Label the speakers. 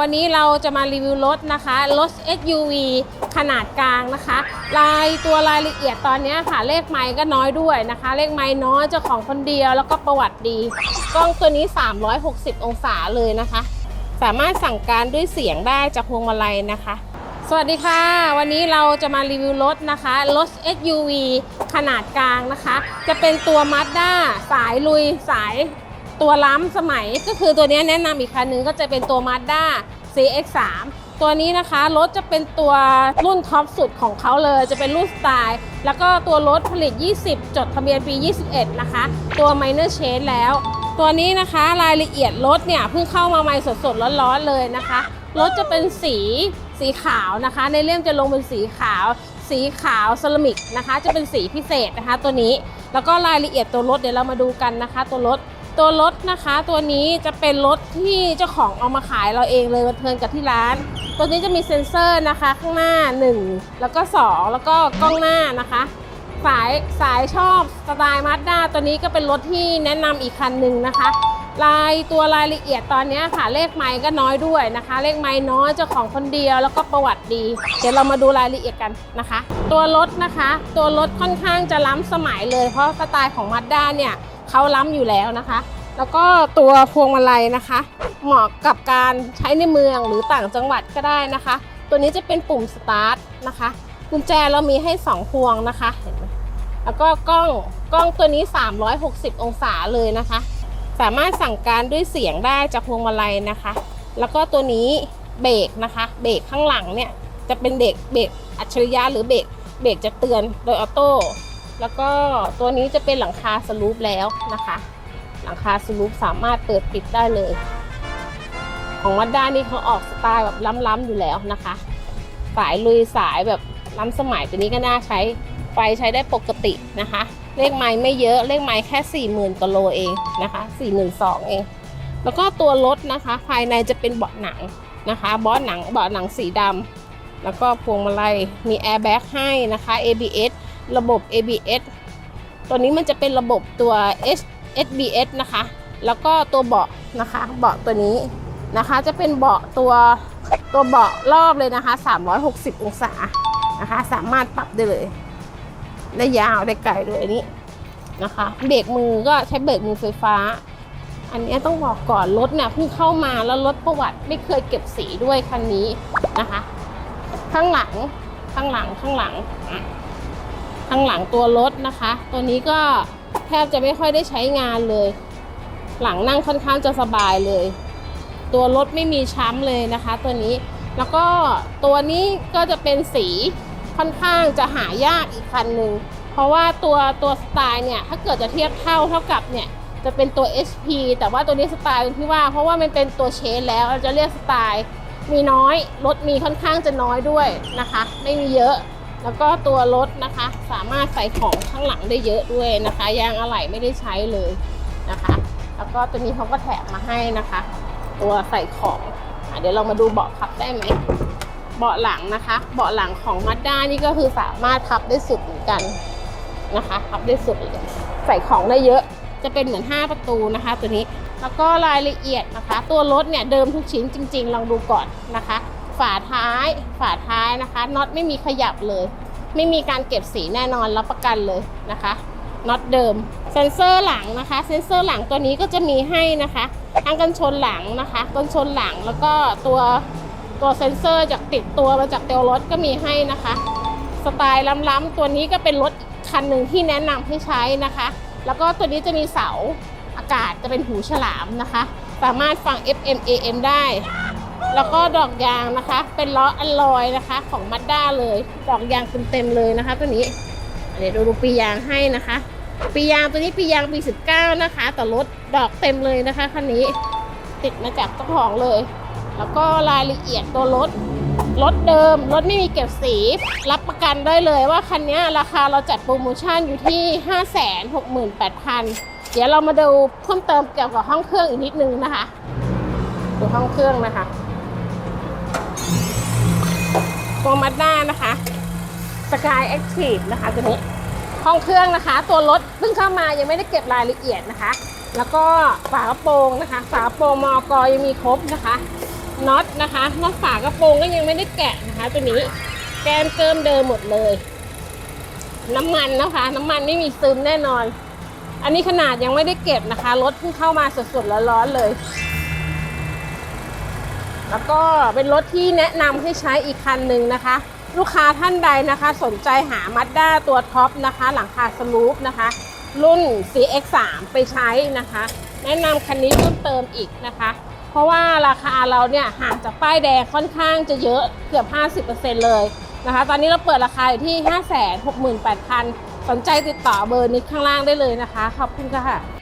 Speaker 1: วันนี้เราจะมารีวิวรถนะคะรถ SUV ขนาดกลางนะคะรายตัวรายละเอียดตอนนี้ค่ะเลขไมค์ก็น้อยด้วยนะคะ เลขไมค์น้อยเจ้าของคนเดียวแล้วก็ประวัติดี กล้องตัวนี้ 360 องศาเลยนะคะ สามารถสั่งการด้วยเสียงได้จากพวงมาลัยนะคะ สวัสดีค่ะ วันนี้เราจะมารีวิวรถนะคะรถ SUV ขนาดกลางนะคะ จะเป็นตัว Mazda สายลุยสาย ตัวล้ำสมัยก็คือตัวนี้แนะนำอีกคันหนึงก็จะเป็นตัว Mazda CX-3 ตัวนี้นะคะรถจะเป็นตัวรุ่นท็อปสุดของเขาเลยจะเป็นรุ่นสไตล์ แล้วก็ตัวรถผลิต 20 จดทะเบียนปี 21 นะคะ ตัว Minor Change แล้ว ตัวนี้นะคะรายละเอียดรถเนี่ยเพิ่งเข้ามาใหม่สดๆร้อนๆเลยนะคะรถจะเป็นสีสีขาวนะคะ ในเล่มจะลงเป็นสีขาว สีขาวเซรามิกนะคะ จะเป็นสีพิเศษนะคะ ตัวนี้แล้วก็รายละเอียดตัวรถเดี๋ยวเรามาดูกันนะคะ ตัวรถ ตัวรถนะคะตัวนี้จะเป็นรถที่เจ้าของเอามาขายเราเองเลยมาเทิร์นกับที่ร้าน ตัวนี้จะมีเซ็นเซอร์นะคะข้างหน้า 1 แล้วก็ 2 แล้วก็กล้องหน้านะคะ สายสายชอบสไตล์มาสด้าตัวนี้ก็เป็นรถที่แนะนำอีกคันหนึ่งนะคะ ลายตัวรายละเอียดตอนนี้ค่ะเลขไมค์ก็น้อยด้วยนะคะ เลขไมค์น้อยเจ้าของคนเดียวแล้วก็ประวัติดี เดี๋ยวเรามาดูรายละเอียดกันนะคะ ตัวรถนะคะ ตัวรถค่อนข้างจะล้ำสมัยเลยเพราะสไตล์ของมาสด้าเนี่ย เขาล้ำอยู่แล้วนะคะ แล้วก็ตัวพวงมาลัยนะคะ เหมาะกับการใช้ในเมืองหรือต่างจังหวัดก็ได้นะคะ ตัวนี้จะเป็นปุ่มสตาร์ทนะคะกุญแจเรามีให้ 2 พวงนะคะเห็นไหมแล้วก็กล้องกล้องตัวนี้ 360 องศาเลยนะคะ สามารถสั่งการด้วยเสียงได้จากพวงมาลัยนะคะ แล้วก็ตัวนี้เบรกนะคะ เบรกข้างหลังเนี่ยจะเป็นเบรกเบรกอัจฉริยะหรือเบรกเบรกจะเตือนโดยออโต้ แล้วก็ตัวนี้จะเป็นหลังคาสลูปแล้วนะคะ หลังคาสลูปสามารถเปิดปิดได้เลย ของวัดด้านี่เขาออกสไตล์แบบล้ำๆอยู่แล้วนะคะ สายลุยสายแบบล้ำสมัยตัวนี้ก็น่าใช้ไฟใช้ได้ปกตินะคะ เลขไม้ไม่เยอะเลขไม้แค่ 40,000กโลเองนะคะ4 2 0 0เอง แล้วก็ตัวรถนะคะ ภายในจะเป็นเบาะหนังนะคะเบาะหนังเบาะหนังสีดำแล้วก็พวงมาลัยมีแอร์แบ็กให้นะคะ ABS ระบบ ABS ตัวนี้มันจะเป็นระบบตัว H SBS นะคะ แล้วก็ตัวเบาะนะคะ เบาะตัวนี้นะคะ จะเป็นเบาะตัวตัวเบาะรอบเลยนะคะ 360 องศานะคะ สามารถปรับได้เลย ได้ยาวได้ไกลเลยอันนี้นะคะ เบรกมือก็ใช้เบรกมือไฟฟ้า อันนี้ต้องบอกก่อนรถเนี่ยเพิ่งเข้ามาแล้วรถประวัติไม่เคยเก็บสีด้วยคันนี้นะคะ ข้างหลังข้างหลังข้างหลังอะ ข้างหลังตัวรถนะคะ ตัวนี้ก็แทบจะไม่ค่อยได้ใช้งานเลย หลังนั่งค่อนข้างจะสบายเลย ตัวรถไม่มีช้ำเลยนะคะ ตัวนี้แล้วก็ตัวนี้ก็จะเป็นสีค่อนข้างจะหายากอีกคันหนึ่งเพราะว่าตัวตัวสไตล์เนี่ยถ้าเกิดจะเทียบเท่าเท่ากับเนี่ยจะเป็นตัว HP แต่ว่าตัวนี้สไตล์ที่ว่า เพราะว่ามันเป็นตัวเชนแล้วเราจะเรียกสไตล์มีน้อยรถมีค่อนข้างจะน้อยด้วยนะคะ ไม่มีเยอะ แล้วก็ตัวรถนะคะ สามารถใส่ของข้างหลังได้เยอะด้วยนะคะ ยางอะไหล่ไม่ได้ใช้เลยนะคะ แล้วก็ตัวนี้เขาก็แถมมาให้นะคะ ตัวใส่ของอเดี๋ยวเรามาดูเบาะขับได้ไหมเบาะหลังนะคะ เบาะหลังของมาด้านี่ก็คือสามารถพับได้สุดเหมือนกันนะคะพับได้สุดเลยใส่ของได้เยอะจะเป็นเหมือน 5 ประตูนะคะ ตัวนี้แล้วก็รายละเอียดนะคะ ตัวรถเนี่ยเดิมทุกชิ้นจริง ๆ ลองดูก่อนนะคะ ฝาท้ายฝาท้ายนะคะน็อตไม่มีขยับเลย ไม่มีการเก็บสีแน่นอนรับประกันเลยนะคะน็อตเดิม เซ็นเซอร์หลังนะคะ เซ็นเซอร์หลังตัวนี้ก็จะมีให้นะคะทั้งกันชนหลังนะคะกันชนหลังแล้วก็ตัวตัวเซ็นเซอร์จากติดตัวมาจากเตลรถก็มีให้นะคะ สไตล์ล้ำๆตัวนี้ก็เป็นรถอีกคันหนึ่งที่แนะนำให้ใช้นะคะ แล้วก็ตัวนี้จะมีเสาอากาศจะเป็นหูฉลามนะคะ สามารถฟัง FM AM ได้ แล้วก็ดอกยางนะคะ เป็นล้ออัลลอยนะคะ ของมัดด้าเลย ดอกยางเต็มๆเลยนะคะ ตัวนี้เดี๋ยวดูปียางให้นะคะ ปียางตัวนี้ปียางปี 19 นะคะ แต่รถดอกเต็มเลยนะคะคันนี้ติดมาจากเจ้าของเลย แล้วก็รายละเอียดตัวรถรถเดิมรถไม่มีเก็บสี รับประกันได้เลยว่าคันนี้ราคาเราจัดโปรโมชั่นอยู่ที่ 568,000 เดี๋ยวเรามาดูเพิ่มเติมเกี่ยวกับห้องเครื่องอีกนิดนึงนะคะ ดูห้องเครื่องนะคะ ตัวมัดด้านะคะ Sky Active นะคะตัวนี้ห้องเครื่องนะคะ ตัวรถเพิ่งเข้ามายังไม่ได้เก็บรายละเอียดนะคะ แล้วก็ฝากระโปรงนะคะ ฝากระโปรงมอกยังมีครบนะคะน็อตนะคะน็อตฝากระโปรงก็ยังไม่ได้แกะนะคะ ตัวนี้แกนเกิมเดิมหมดเลย น้ำมันนะคะ น้ำมันไม่มีซึมแน่นอน อันนี้ขนาดยังไม่ได้เก็บนะคะรถเพิ่งเข้ามาสดๆร้อนๆเลย แล้วก็เป็นรถที่แนะนำให้ใช้อีกคันหนึ่งนะคะ ลูกค้าท่านใดนะคะ สนใจหามัดด้าตัวท็อปนะคะ หลังคาสลูปนะคะ รุ่น CX3 ไปใช้นะคะ แนะนำคันนี้เพิ่มเติมอีกนะคะ เพราะว่าราคาเราเนี่ยห่างจากป้ายแดงค่อนข้างจะเยอะเกือบ 50%เลยนะคะ ตอนนี้เราเปิดราคาอยู่ที่ 568,000 สนใจติดต่อเบอร์นี้ข้างล่างได้เลยนะคะ ขอบคุณค่ะ